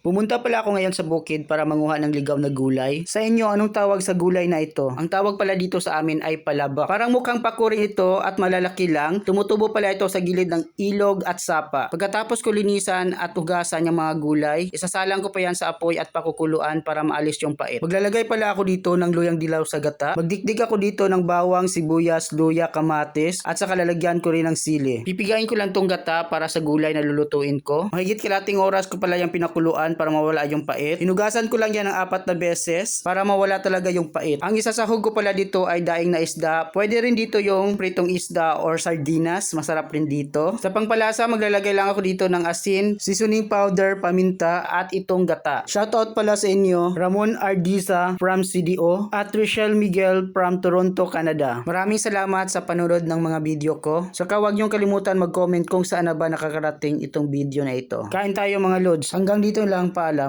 Pumunta pala ako ngayon sa bukid para manguha ng ligaw na gulay. Sa inyo, anong tawag sa gulay na ito? Ang tawag pala dito sa amin ay palabak. Parang mukhang pakurin ito at malalaki lang. Tumutubo pala ito sa gilid ng ilog at sapa. Pagkatapos ko linisan at ugasan yung mga gulay, isasalang ko pa yan sa apoy at pakukuluan para maalis yung pait. Maglalagay pala ako dito ng luyang dilaw sa gata. Magdikdik ako dito ng bawang, sibuyas, luya, kamatis at saka lalagyan ko rin ng sili. Pipigain ko lang tong gata para sa gulay na lulutuin ko. Mahigit kalating oras ko pala yung pinakuluan para mawala yung pait. Hinugasan ko lang yan ng apat na beses para mawala talaga yung pait. Ang isasahog ko pala dito ay daing na isda. Pwede rin dito yung pritong isda or sardinas. Masarap rin dito. Sa pangpalasa, maglalagay lang ako dito ng asin, seasoning powder, paminta, at itong gata. Shoutout pala sa inyo, Ramon Ardiza from CDO at Richelle Miguel from Toronto, Canada. Maraming salamat sa panonood ng mga video ko. Saka huwag niyong kalimutan mag-comment kung saan na ba nakakarating itong video na ito. Kain tayo mga lods. Hanggang dito lang paalam.